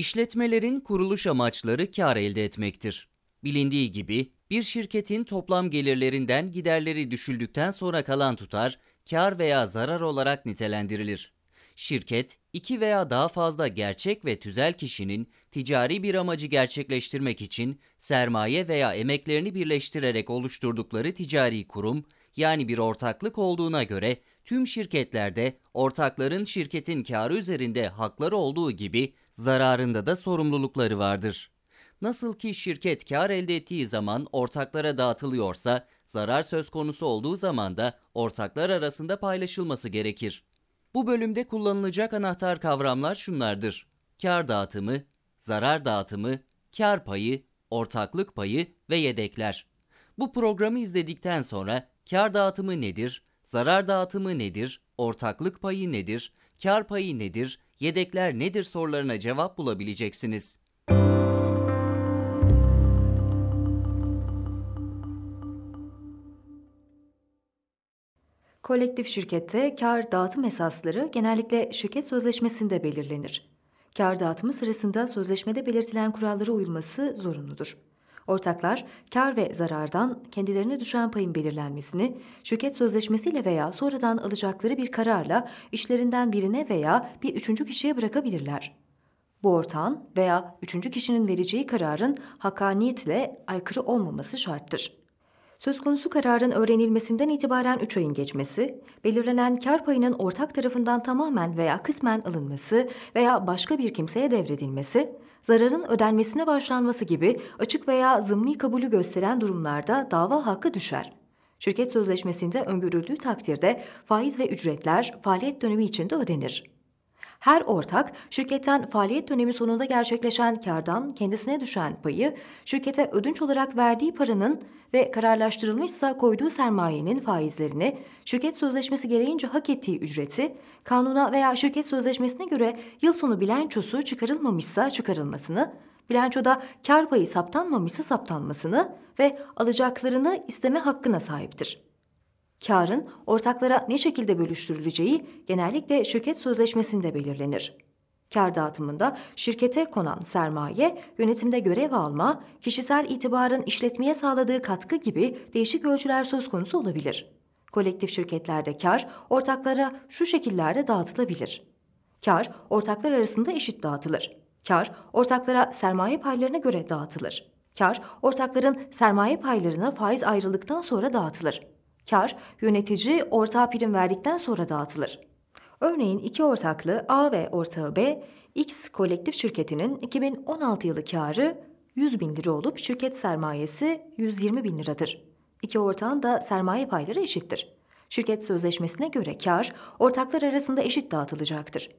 İşletmelerin kuruluş amaçları kar elde etmektir. Bilindiği gibi bir şirketin toplam gelirlerinden giderleri düşüldükten sonra kalan tutar kar veya zarar olarak nitelendirilir. Şirket, iki veya daha fazla gerçek ve tüzel kişinin ticari bir amacı gerçekleştirmek için sermaye veya emeklerini birleştirerek oluşturdukları ticari kurum, yani bir ortaklık olduğuna göre tüm şirketlerde ortakların şirketin karı üzerinde hakları olduğu gibi zararında da sorumlulukları vardır. Nasıl ki şirket kar elde ettiği zaman ortaklara dağıtılıyorsa, zarar söz konusu olduğu zaman da ortaklar arasında paylaşılması gerekir. Bu bölümde kullanılacak anahtar kavramlar şunlardır. Kar dağıtımı, zarar dağıtımı, kar payı, ortaklık payı ve yedekler. Bu programı izledikten sonra kar dağıtımı nedir, zarar dağıtımı nedir, ortaklık payı nedir, kar payı nedir, yedekler nedir sorularına cevap bulabileceksiniz. Kolektif şirkette kar dağıtım esasları genellikle şirket sözleşmesinde belirlenir. Kar dağıtımı sırasında sözleşmede belirtilen kurallara uyulması zorunludur. Ortaklar, kar ve zarardan kendilerine düşen payın belirlenmesini, şirket sözleşmesiyle veya sonradan alacakları bir kararla işlerinden birine veya bir üçüncü kişiye bırakabilirler. Bu ortağın veya üçüncü kişinin vereceği kararın hakkaniyetle aykırı olmaması şarttır. Söz konusu kararın öğrenilmesinden itibaren 3 ayın geçmesi, belirlenen kar payının ortak tarafından tamamen veya kısmen alınması veya başka bir kimseye devredilmesi, zararın ödenmesine başlanması gibi açık veya zımni kabulü gösteren durumlarda dava hakkı düşer. Şirket sözleşmesinde öngörüldüğü takdirde faiz ve ücretler faaliyet dönemi içinde ödenir. Her ortak şirketten faaliyet dönemi sonunda gerçekleşen kardan kendisine düşen payı şirkete ödünç olarak verdiği paranın ve kararlaştırılmışsa koyduğu sermayenin faizlerini, şirket sözleşmesi gereğince hak ettiği ücreti, kanuna veya şirket sözleşmesine göre yıl sonu bilançosu çıkarılmamışsa çıkarılmasını, bilançoda kar payı saptanmamışsa saptanmasını ve alacaklarını isteme hakkına sahiptir. Karın ortaklara ne şekilde bölüştürüleceği genellikle şirket sözleşmesinde belirlenir. Kar dağıtımında şirkete konan sermaye, yönetimde görev alma, kişisel itibarın işletmeye sağladığı katkı gibi değişik ölçüler söz konusu olabilir. Kolektif şirketlerde kar ortaklara şu şekillerde dağıtılabilir. Kar ortaklar arasında eşit dağıtılır. Kar ortaklara sermaye paylarına göre dağıtılır. Kar ortakların sermaye paylarına faiz ayrılıktan sonra dağıtılır. Kar yönetici ortağı prim verdikten sonra dağıtılır. Örneğin iki ortaklı A ve ortağı B, X kolektif şirketinin 2016 yılı karı 100 bin lira olup şirket sermayesi 120 bin liradır. İki ortağın da sermaye payları eşittir. Şirket sözleşmesine göre kar ortaklar arasında eşit dağıtılacaktır.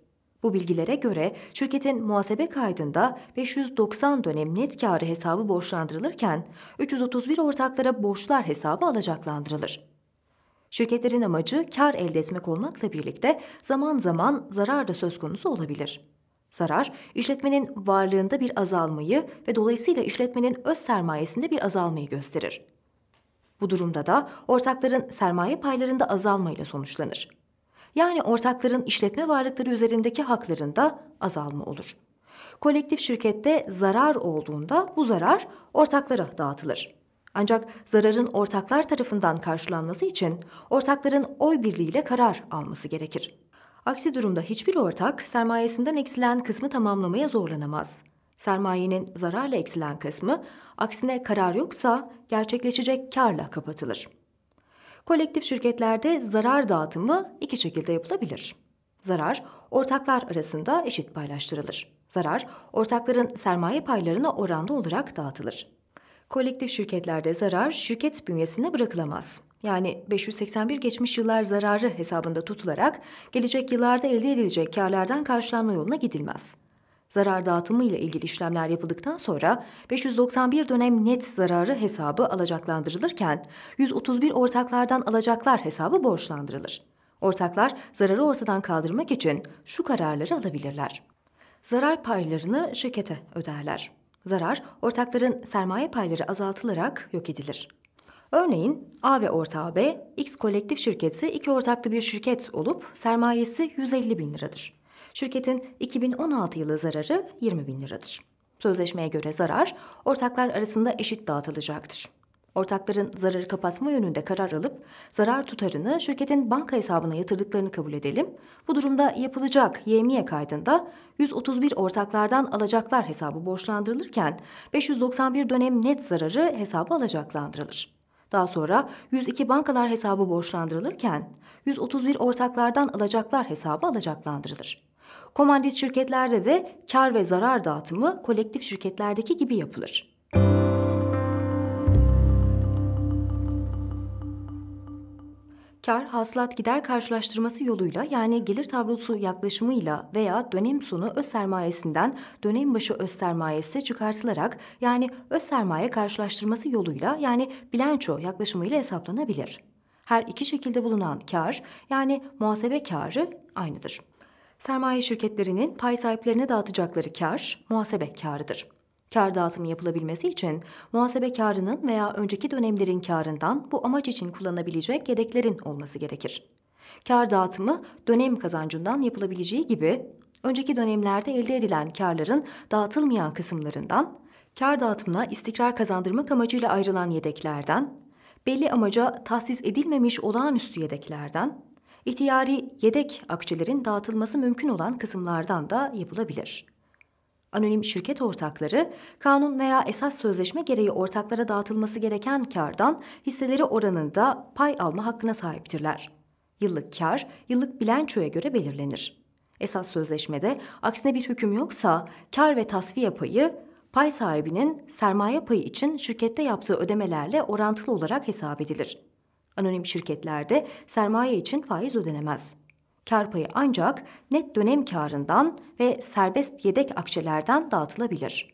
Bu bilgilere göre şirketin muhasebe kaydında 590 dönem net karı hesabı borçlandırılırken 331 ortaklara borçlar hesabı alacaklandırılır. Şirketlerin amacı kar elde etmek olmakla birlikte zaman zaman zarar da söz konusu olabilir. Zarar, işletmenin varlığında bir azalmayı ve dolayısıyla işletmenin öz sermayesinde bir azalmayı gösterir. Bu durumda da ortakların sermaye paylarında azalmayla sonuçlanır. Yani ortakların işletme varlıkları üzerindeki haklarında azalma olur. Kolektif şirkette zarar olduğunda bu zarar ortaklara dağıtılır. Ancak zararın ortaklar tarafından karşılanması için ortakların oy birliğiyle karar alması gerekir. Aksi durumda hiçbir ortak sermayesinden eksilen kısmı tamamlamaya zorlanamaz. Sermayenin zararla eksilen kısmı aksine karar yoksa gerçekleşecek karla kapatılır. Kolektif şirketlerde zarar dağıtımı iki şekilde yapılabilir. Zarar ortaklar arasında eşit paylaştırılır. Zarar ortakların sermaye paylarına oranlı olarak dağıtılır. Kolektif şirketlerde zarar şirket bünyesine bırakılamaz. Yani 581 geçmiş yıllar zararı hesabında tutularak gelecek yıllarda elde edilecek karlardan karşılanma yoluna gidilmez. Zarar dağıtımı ile ilgili işlemler yapıldıktan sonra 591 dönem net zararı hesabı alacaklandırılırken 131 ortaklardan alacaklar hesabı borçlandırılır. Ortaklar zararı ortadan kaldırmak için şu kararları alabilirler. Zarar paylarını şirkete öderler. Zarar, ortakların sermaye payları azaltılarak yok edilir. Örneğin A ve ortağı B, X kolektif şirketi iki ortaklı bir şirket olup sermayesi 150 bin liradır. Şirketin 2016 yılı zararı 20 bin liradır. Sözleşmeye göre zarar ortaklar arasında eşit dağıtılacaktır. Ortakların zararı kapatma yönünde karar alıp zarar tutarını şirketin banka hesabına yatırdıklarını kabul edelim. Bu durumda yapılacak YMİ kaydında 131 ortaklardan alacaklar hesabı borçlandırılırken 591 dönem net zararı hesabı alacaklandırılır. Daha sonra 102 bankalar hesabı borçlandırılırken 131 ortaklardan alacaklar hesabı alacaklandırılır. Komandit şirketlerde de kar ve zarar dağıtımı kolektif şirketlerdeki gibi yapılır. Kar hasılat gider karşılaştırması yoluyla yani gelir tablosu yaklaşımıyla veya dönem sonu öz sermayesinden dönem başı öz sermayesi çıkartılarak yani öz sermaye karşılaştırması yoluyla yani bilanço yaklaşımıyla hesaplanabilir. Her iki şekilde bulunan kar yani muhasebe karı aynıdır. Sermaye şirketlerinin pay sahiplerine dağıtacakları kar muhasebe karıdır. Kar dağıtımı yapılabilmesi için muhasebe karının veya önceki dönemlerin karından bu amaç için kullanılabilecek yedeklerin olması gerekir. Kar dağıtımı dönem kazancından yapılabileceği gibi önceki dönemlerde elde edilen karların dağıtılmayan kısımlarından, kar dağıtımına istikrar kazandırmak amacıyla ayrılan yedeklerden, belli amaca tahsis edilmemiş olağanüstü yedeklerden, ihtiyari yedek akçelerin dağıtılması mümkün olan kısımlardan da yapılabilir. Anonim şirket ortakları, kanun veya esas sözleşme gereği ortaklara dağıtılması gereken kardan hisseleri oranında pay alma hakkına sahiptirler. Yıllık kar, yıllık bilançoya göre belirlenir. Esas sözleşmede aksine bir hüküm yoksa kar ve tasfiye payı pay sahibinin sermaye payı için şirkette yaptığı ödemelerle orantılı olarak hesap edilir. Anonim şirketlerde sermaye için faiz ödenemez. Kar payı ancak net dönem karından ve serbest yedek akçelerden dağıtılabilir.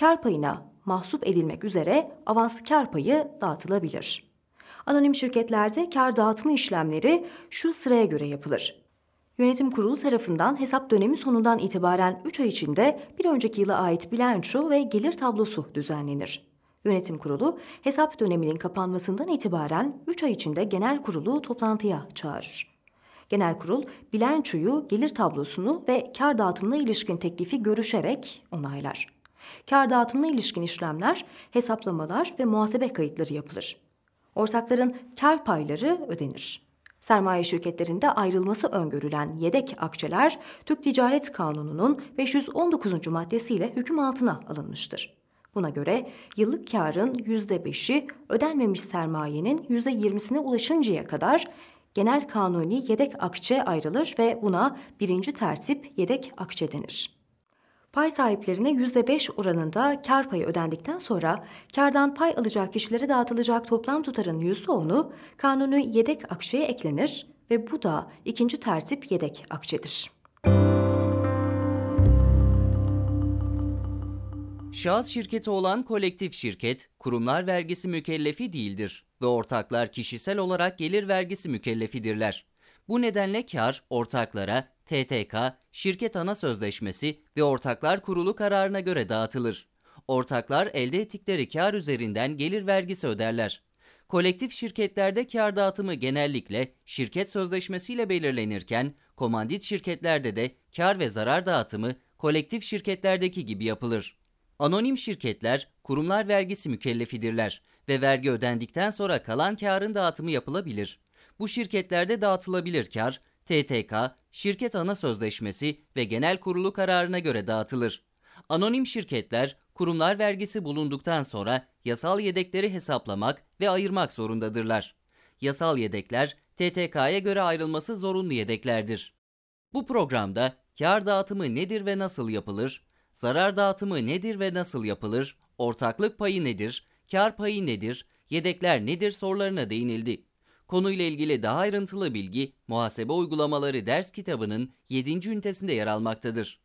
Kar payına mahsup edilmek üzere avans kar payı dağıtılabilir. Anonim şirketlerde kar dağıtımı işlemleri şu sıraya göre yapılır. Yönetim kurulu tarafından hesap dönemi sonundan itibaren 3 ay içinde bir önceki yıla ait bilanço ve gelir tablosu düzenlenir. Yönetim kurulu hesap döneminin kapanmasından itibaren 3 ay içinde genel kurulu toplantıya çağırır. Genel kurul bilançoyu, gelir tablosunu ve kar dağıtımına ilişkin teklifi görüşerek onaylar. Kar dağıtımına ilişkin işlemler, hesaplamalar ve muhasebe kayıtları yapılır. Ortakların kar payları ödenir. Sermaye şirketlerinde ayrılması öngörülen yedek akçeler Türk Ticaret Kanunu'nun 519. maddesiyle hüküm altına alınmıştır. Buna göre yıllık karın %5'i ödenmemiş sermayenin %20'sine ulaşıncaya kadar genel kanuni yedek akçe ayrılır ve buna birinci tertip yedek akçe denir. Pay sahiplerine %5 oranında kar payı ödendikten sonra kardan pay alacak kişilere dağıtılacak toplam tutarın %10'u kanuni yedek akçeye eklenir ve bu da ikinci tertip yedek akçedir. Şahıs şirketi olan kolektif şirket, kurumlar vergisi mükellefi değildir ve ortaklar kişisel olarak gelir vergisi mükellefidirler. Bu nedenle kar ortaklara TTK, şirket ana sözleşmesi ve ortaklar kurulu kararına göre dağıtılır. Ortaklar elde ettikleri kar üzerinden gelir vergisi öderler. Kolektif şirketlerde kar dağıtımı genellikle şirket sözleşmesiyle belirlenirken, komandit şirketlerde de kar ve zarar dağıtımı kolektif şirketlerdeki gibi yapılır. Anonim şirketler kurumlar vergisi mükellefidirler ve vergi ödendikten sonra kalan karın dağıtımı yapılabilir. Bu şirketlerde dağıtılabilir kar, TTK, şirket ana sözleşmesi ve genel kurulu kararına göre dağıtılır. Anonim şirketler kurumlar vergisi bulunduktan sonra yasal yedekleri hesaplamak ve ayırmak zorundadırlar. Yasal yedekler TTK'ya göre ayrılması zorunlu yedeklerdir. Bu programda kar dağıtımı nedir ve nasıl yapılır, zarar dağıtımı nedir ve nasıl yapılır, ortaklık payı nedir, kar payı nedir, yedekler nedir sorularına değinildi. Konuyla ilgili daha ayrıntılı bilgi Muhasebe Uygulamaları ders kitabının 7. ünitesinde yer almaktadır.